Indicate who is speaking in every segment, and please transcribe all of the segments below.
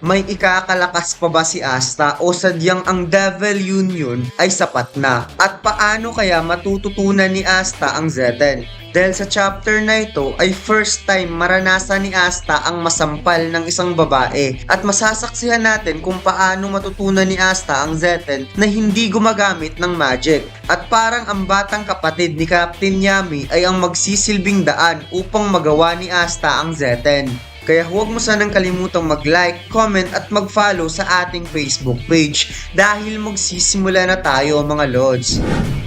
Speaker 1: May ikakalakas pa ba si Asta o sadyang ang Devil Union ay sapat na? At paano kaya matututunan ni Asta ang Zeten? Dahil sa chapter na ito ay first time maranasan ni Asta ang masampal ng isang babae at masasaksihan natin kung paano matutunan ni Asta ang Zeten na hindi gumagamit ng magic. At parang ang batang kapatid ni Captain Yami ay ang magsisilbing daan upang magawa ni Asta ang Zeten. Kaya huwag mo sanang kalimutang mag-like, comment at mag-follow sa ating Facebook page dahil magsisimula na tayo mga Lods.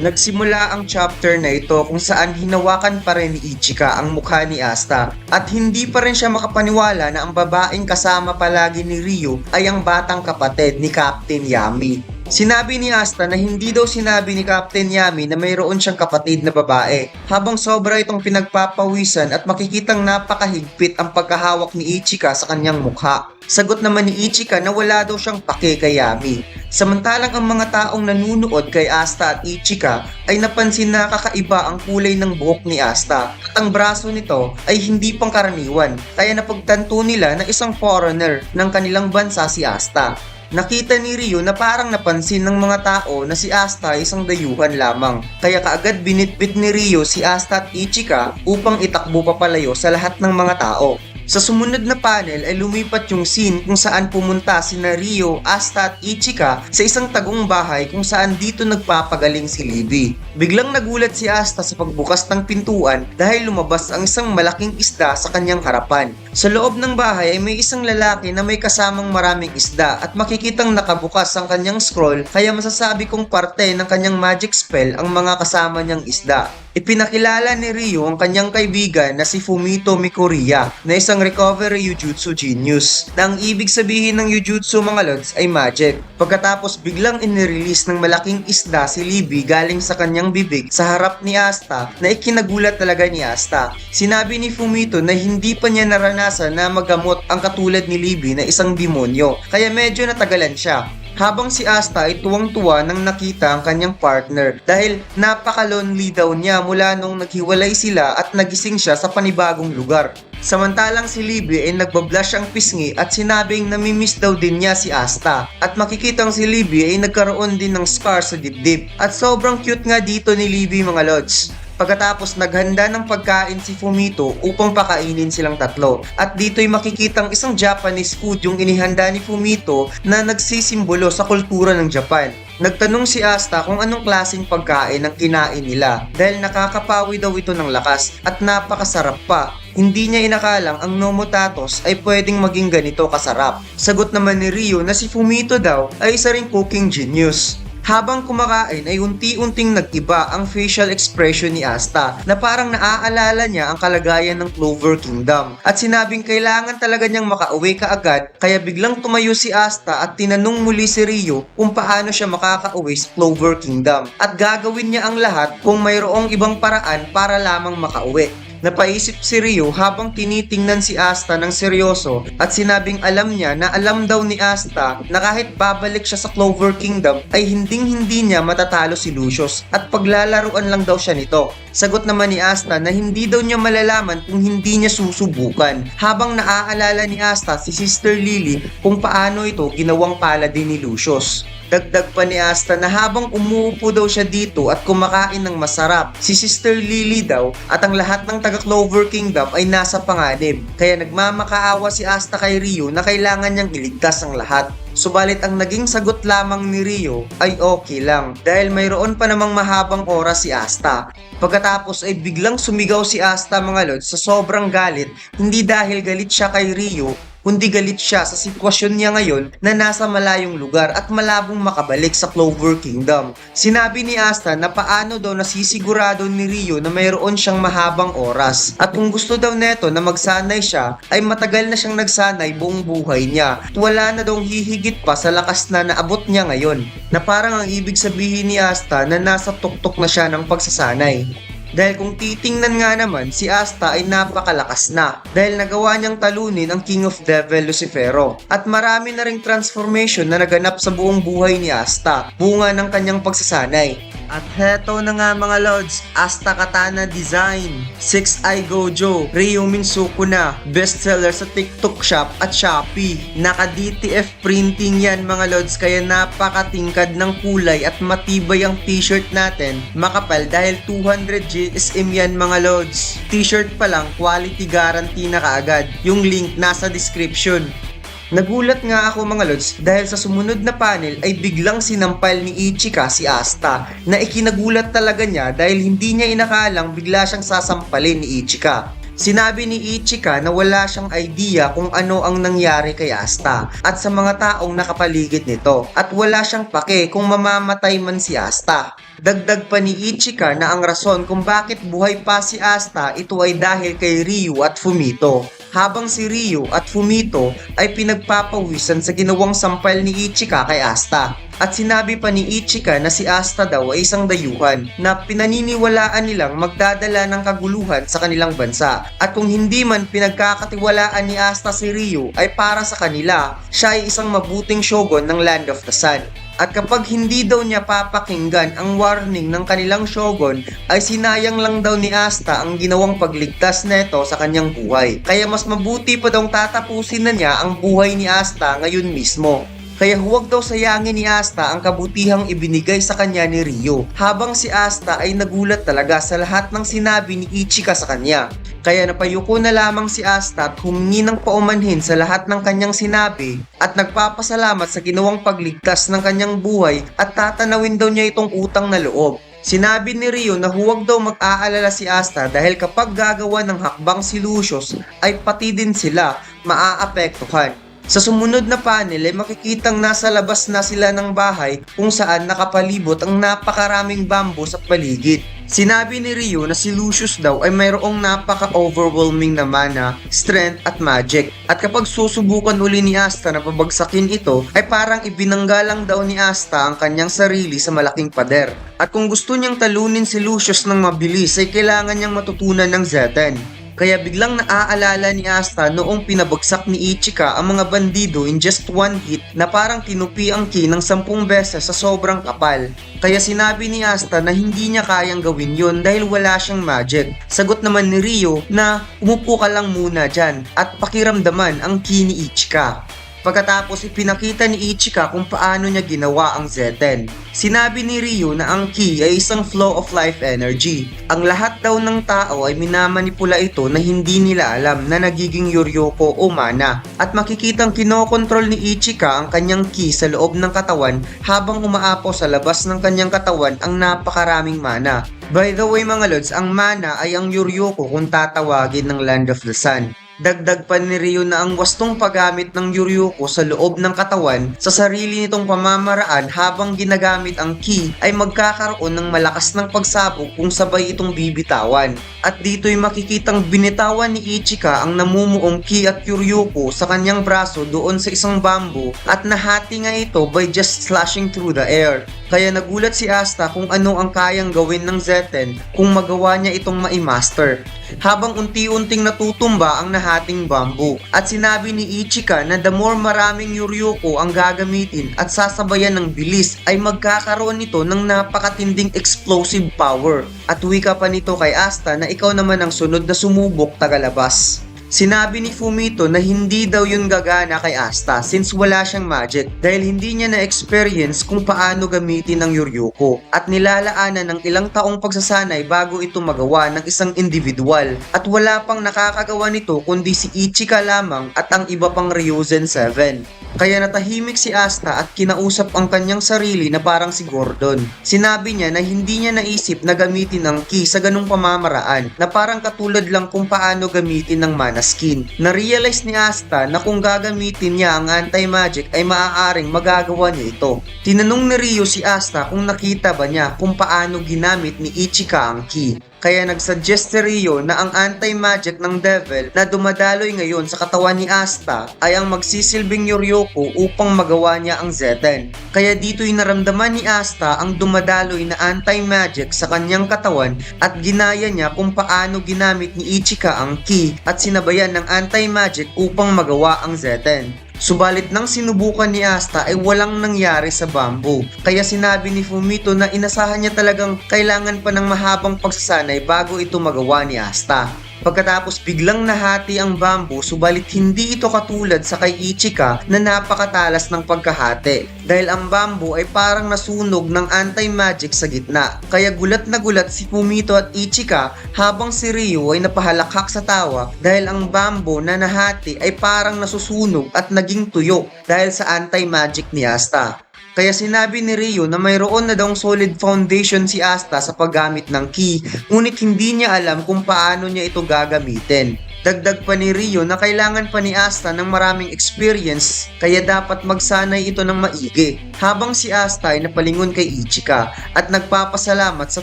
Speaker 1: Nagsimula ang chapter na ito kung saan hinawakan pa rin ni Ichika ang mukha ni Asta at hindi pa rin siya makapaniwala na ang babaeng kasama palagi ni Ryo ay ang batang kapatid ni Captain Yami. Sinabi ni Asta na hindi daw sinabi ni Captain Yami na mayroon siyang kapatid na babae. Habang sobra itong pinagpapawisan at makikitang napakahigpit ang pagkahawak ni Ichika sa kanyang mukha. Sagot naman ni Ichika na wala daw siyang pake kay Yami. Samantalang ang mga taong nanunood kay Asta at Ichika ay napansin na kakaiba ang kulay ng buhok ni Asta at ang braso nito ay hindi pangkaraniwan kaya napagtanto nila na isang foreigner ng kanilang bansa si Asta. Nakita ni Rio na parang napansin ng mga tao na si Asta ay isang dayuhan lamang. Kaya kaagad binitbit ni Rio si Asta at Ichika upang itakbo papalayo sa lahat ng mga tao. Sa sumunod na panel ay lumipat yung scene kung saan pumunta si Rio, Asta at Ichika sa isang tagong bahay kung saan dito nagpapagaling si Libby. Biglang nagulat si Asta sa pagbukas ng pintuan dahil lumabas ang isang malaking isda sa kanyang harapan. Sa loob ng bahay ay may isang lalaki na may kasamang maraming isda at makikitang nakabukas ang kanyang scroll kaya masasabi kong parte ng kanyang magic spell ang mga kasama niyang isda. Ipinakilala ni Ryo ang kanyang kaibigan na si Fumito Mikoriya na isang recovery Jujutsu genius na ang ibig sabihin ng Jujutsu mga lods ay magic. Pagkatapos biglang inirelease ng malaking isda si Libby galing sa kanyang bibig sa harap ni Asta na ikinagulat talaga ni Asta. Sinabi ni Fumito na hindi pa niya naranasan na magamot ang katulad ni Libby na isang demonyo kaya medyo natagalan siya. Habang si Asta ay tuwang-tuwa nang nakita ang kanyang partner dahil napaka-lonely daw niya mula nung naghiwalay sila at nagising siya sa panibagong lugar. Samantalang si Libby ay nagbablush ang pisngi at sinabing namimiss daw din niya si Asta. At makikitang si Libby ay nagkaroon din ng scar sa dibdib. At sobrang cute nga dito ni Libby mga lods. Pagkatapos naghanda ng pagkain si Fumito upang pakainin silang tatlo. At dito'y makikitang isang Japanese food yung inihanda ni Fumito na nagsisimbolo sa kultura ng Japan. Nagtanong si Asta kung anong klaseng pagkain ang kinain nila dahil nakakapawi daw ito ng lakas at napakasarap pa. Hindi niya inakalang ang Nomotatos ay pwedeng maging ganito kasarap. Sagot naman ni Rio na si Fumito daw ay isa ring cooking genius. Habang kumakain ay unti-unting nag-iba ang facial expression ni Asta na parang naaalala niya ang kalagayan ng Clover Kingdom at sinabing kailangan talaga niyang makauwi kaagad kaya biglang tumayo si Asta at tinanong muli si Rio kung paano siya makakauwi sa Clover Kingdom at gagawin niya ang lahat kung mayroong ibang paraan para lamang makauwi. Napaisip si Rio habang tinitingnan si Asta ng seryoso at sinabing alam niya na alam daw ni Asta na kahit babalik siya sa Clover Kingdom ay hinding hindi niya matatalo si Lucius at paglalaruan lang daw siya nito. Sagot naman ni Asta na hindi daw niya malalaman kung hindi niya susubukan habang naaalala ni Asta si Sister Lily kung paano ito ginawang paladin ni Lucius. Dagdag pa ni Asta na habang umuupo daw siya dito at kumakain ng masarap, si Sister Lily daw at ang lahat ng taga Clover Kingdom ay nasa panganib. Kaya nagmamakaawa si Asta kay Rio na kailangan niyang iligtas ang lahat. Subalit ang naging sagot lamang ni Rio ay okay lang dahil mayroon pa namang mahabang oras si Asta. Pagkatapos ay biglang sumigaw si Asta mga lods sa sobrang galit hindi dahil galit siya kay Rio kundi galit siya sa sitwasyon niya ngayon na nasa malayong lugar at malabong makabalik sa Clover Kingdom. Sinabi ni Asta na paano daw nasisigurado ni Rio na mayroon siyang mahabang oras at kung gusto daw neto na magsanay siya ay matagal na siyang nagsanay buong buhay niya at wala na daw hihigit pa sa lakas na naabot niya ngayon na parang ang ibig sabihin ni Asta na nasa tuktok na siya ng pagsasanay. Dahil kung titingnan nga naman, si Asta ay napakalakas na dahil nagawa niyang talunin ang King of Devil Lucifero. At marami na ring transformation na naganap sa buong buhay ni Asta, bunga ng kanyang pagsasanay. At heto na nga mga lods, Asta Katana Design, 6i Gojo, Ryumin Sukuna, bestseller sa TikTok Shop at Shopee. Naka DTF printing yan mga lods kaya napakatingkad ng kulay at matibay ang t-shirt natin. Makapal dahil 200 GSM yan mga lods. T-shirt pa lang, quality guarantee na kaagad. Yung link nasa description. Nagulat nga ako mga lods dahil sa sumunod na panel ay biglang sinampal ni Ichika si Asta na ikinagulat talaga niya dahil hindi niya inakalang bigla siyang sasampalin ni Ichika. Sinabi ni Ichika na wala siyang idea kung ano ang nangyari kay Asta at sa mga taong nakapaligid nito at wala siyang pake kung mamamatay man si Asta. Dagdag pa ni Ichika na ang rason kung bakit buhay pa si Asta ito ay dahil kay Ryu at Fumito. Habang si Ryu at Fumito ay pinagpapawisan sa ginawang sampal ni Ichika kay Asta. At sinabi pa ni Ichika na si Asta daw ay isang dayuhan na pinaniniwalaan nilang magdadala ng kaguluhan sa kanilang bansa. At kung hindi man pinagkakatiwalaan ni Asta si Ryu ay para sa kanila, siya ay isang mabuting shogun ng Land of the Sun. At kapag hindi daw niya papakinggan ang warning ng kanilang shogun, ay sinayang lang daw ni Asta ang ginawang pagligtas neto sa kanyang buhay. Kaya mas mabuti pa daw tatapusin na niya ang buhay ni Asta ngayon mismo. Kaya huwag daw sayangin ni Asta ang kabutihang ibinigay sa kanya ni Rio. Habang si Asta ay nagulat talaga sa lahat ng sinabi ni Ichika sa kanya. Kaya napayuko na lamang si Asta at humingi ng paumanhin sa lahat ng kanyang sinabi at nagpapasalamat sa ginawang pagligtas ng kanyang buhay at tatanawin daw niya itong utang na loob. Sinabi ni Rio na huwag daw mag-aalala si Asta dahil kapag gagawa ng hakbang si Lucius ay pati din sila maaapektuhan. Sa sumunod na panel ay makikitang nasa labas na sila ng bahay kung saan nakapalibot ang napakaraming bamboo sa paligid. Sinabi ni Rio na si Lucius daw ay mayroong napaka-overwhelming na mana, strength at magic. At kapag susubukan uli ni Asta na pabagsakin ito, ay parang ibinanggalang daw ni Asta ang kanyang sarili sa malaking pader. At kung gusto niyang talunin si Lucius ng mabilis ay kailangan niyang matutunan ng Zeten. Kaya biglang naaalala ni Asta noong pinabagsak ni Ichika ang mga bandido in just one hit na parang tinupi ang ki ng sampung beses sa sobrang kapal. Kaya sinabi ni Asta na hindi niya kayang gawin yon dahil wala siyang magic. Sagot naman ni Rio na umupo ka lang muna dyan at pakiramdaman ang ki ni Ichika. Pagkatapos ipinakita ni Ichika kung paano niya ginawa ang Zeten. Sinabi ni Ryu na ang Ki ay isang flow of life energy. Ang lahat daw ng tao ay minamanipula ito na hindi nila alam na nagiging Yoryoko o mana. At makikitang kinokontrol ni Ichika ang kanyang Ki sa loob ng katawan habang umaapaw sa labas ng kanyang katawan ang napakaraming mana. By the way mga lods, ang mana ay ang Yoryoko kung tatawagin ng Land of the Sun. Dagdag pa ni Ryo na ang wastong paggamit ng Yuryuko sa loob ng katawan sa sarili nitong pamamaraan habang ginagamit ang ki ay magkakaroon ng malakas ng pagsabog kung sabay itong bibitawan. At dito'y makikitang binitawan ni Ichika ang namumuong ki at Yuryuko sa kanyang braso doon sa isang bamboo at nahati nga ito by just slashing through the air. Kaya nagulat si Asta kung ano ang kayang gawin ng Zeten kung magawa niya itong maimaster. Habang unti-unting natutumba ang nahating bamboo. At sinabi ni Ichika na the more maraming Yuryuko ang gagamitin at sasabayan ng bilis ay magkakaroon nito ng napakatinding explosive power. At wika pa nito kay Asta na ikaw naman ang sunod na sumubok tagalabas. Sinabi ni Fumito na hindi daw yun gagana kay Asta since wala siyang magic dahil hindi niya na-experience kung paano gamitin ang Yuryuko at nilalaanan ng ilang taong pagsasanay bago ito magawa ng isang individual at wala pang nakakagawa nito kundi si Ichika lamang at ang iba pang Ryuzen 7. Kaya natahimik si Asta at kinausap ang kanyang sarili na parang si Gordon. Sinabi niya na hindi niya naisip na gamitin ang ki sa ganung pamamaraan na parang katulad lang kung paano gamitin ng mana skin. Na-realize ni Asta na kung gagamitin niya ang anti-magic ay maaaring magagawa niya ito. Tinanong ni Ryo si Asta kung nakita ba niya kung paano ginamit ni Ichika ang ki. Kaya nagsuggest si Ryo na ang anti-magic ng devil na dumadaloy ngayon sa katawan ni Asta ay ang magsisilbing Yoryoko upang magawa niya ang Zeten. Kaya dito'y naramdaman ni Asta ang dumadaloy na anti-magic sa kanyang katawan at ginaya niya kung paano ginamit ni Ichika ang ki at sinabayan ng anti-magic upang magawa ang Zeten. Subalit nang sinubukan ni Asta ay walang nangyari sa bamboo. Kaya sinabi ni Fumito na inasahan niya talagang kailangan pa ng mahabang pagsasanay bago ito magawa ni Asta. Pagkatapos biglang nahati ang bamboo subalit hindi ito katulad sa kay Ichika na napakatalas ng pagkahati dahil ang bamboo ay parang nasunog ng anti-magic sa gitna. Kaya gulat na gulat si Fumito at Ichika habang si Ryo ay napahalakhak sa tawa dahil ang bamboo na nahati ay parang nasusunog at naging tuyo dahil sa anti-magic ni Asta. Kaya sinabi ni Rio na mayroon na daw solid foundation si Asta sa paggamit ng key, ngunit hindi niya alam kung paano niya ito gagamitin. Dagdag pa ni Rio na kailangan pa ni Asta ng maraming experience, kaya dapat magsanay ito ng maigi. Habang si Asta ay napalingon kay Ichika at nagpapasalamat sa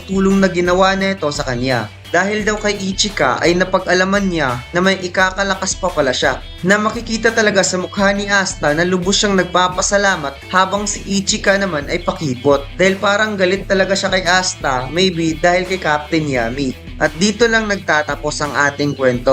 Speaker 1: tulong na ginawa nito sa kanya. Dahil daw kay Ichika ay napag-alaman niya na may ikakalakas pa pala siya. Na makikita talaga sa mukha ni Asta na lubos siyang nagpapasalamat habang si Ichika naman ay pakipot. Dahil parang galit talaga siya kay Asta, maybe dahil kay Captain Yami. At dito lang nagtatapos ang ating kwento